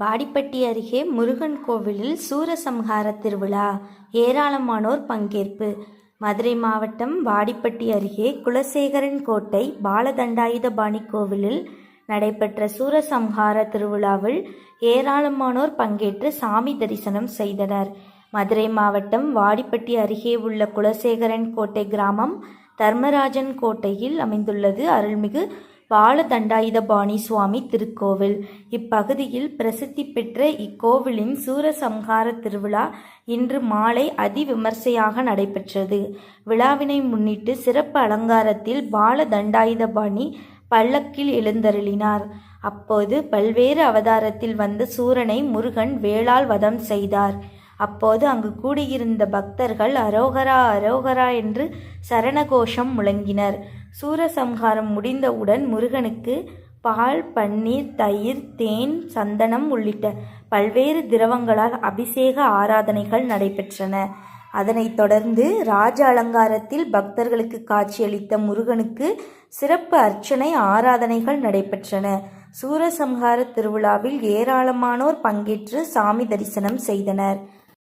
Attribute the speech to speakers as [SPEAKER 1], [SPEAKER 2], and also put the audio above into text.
[SPEAKER 1] வாடிப்பட்டி அருகே முருகன் கோவிலில் சூரசம்ஹார திருவிழா. ஏராளமானோர் பங்கேற்பு. மதுரை மாவட்டம் வாடிப்பட்டி அருகே குலசேகரன் கோட்டை பாலதண்டாயுதபாணி கோவிலில் நடைபெற்ற சூரசம்ஹார திருவிழாவில் ஏராளமானோர் பங்கேற்று சாமி தரிசனம் செய்தனர். மதுரை மாவட்டம் வாடிப்பட்டி அருகே உள்ள குலசேகரன் கோட்டை கிராமம் தர்மராஜன் கோட்டையில் அமைந்துள்ளது. அருள்மிகு பாலதண்டாயுதபாணி சுவாமி திருக்கோவில். இப்பகுதியில் பிரசித்தி பெற்ற இக்கோவிலின் சூரசம்ஹார திருவிழா இன்று மாலை அதிவிமர்சையாக நடைபெற்றது. விழாவினை முன்னிட்டு சிறப்பு அலங்காரத்தில் பாலதண்டாயுதபாணி பல்லக்கில் எழுந்தருளினார். அப்போது பல்வேறு அவதாரத்தில் வந்த சூரனை முருகன் வேளால் வதம் செய்தார். அப்போது அங்கு கூடியிருந்த பக்தர்கள் அரோகரா அரோகரா என்று சரணகோஷம் முழங்கினர். சூரசம்ஹாரம் முடிந்தவுடன் முருகனுக்கு பால் பன்னீர் தயிர் தேன் சந்தனம் உள்ளிட்ட பல்வேறு திரவங்களால் அபிஷேக ஆராதனைகள் நடைபெற்றன. அதனைத் தொடர்ந்து ராஜ அலங்காரத்தில் பக்தர்களுக்கு காட்சியளித்த முருகனுக்கு சிறப்பு அர்ச்சனை ஆராதனைகள் நடைபெற்றன. சூரசம்ஹார திருவிழாவில் ஏராளமானோர் பங்கேற்று சாமி தரிசனம் செய்தனர்.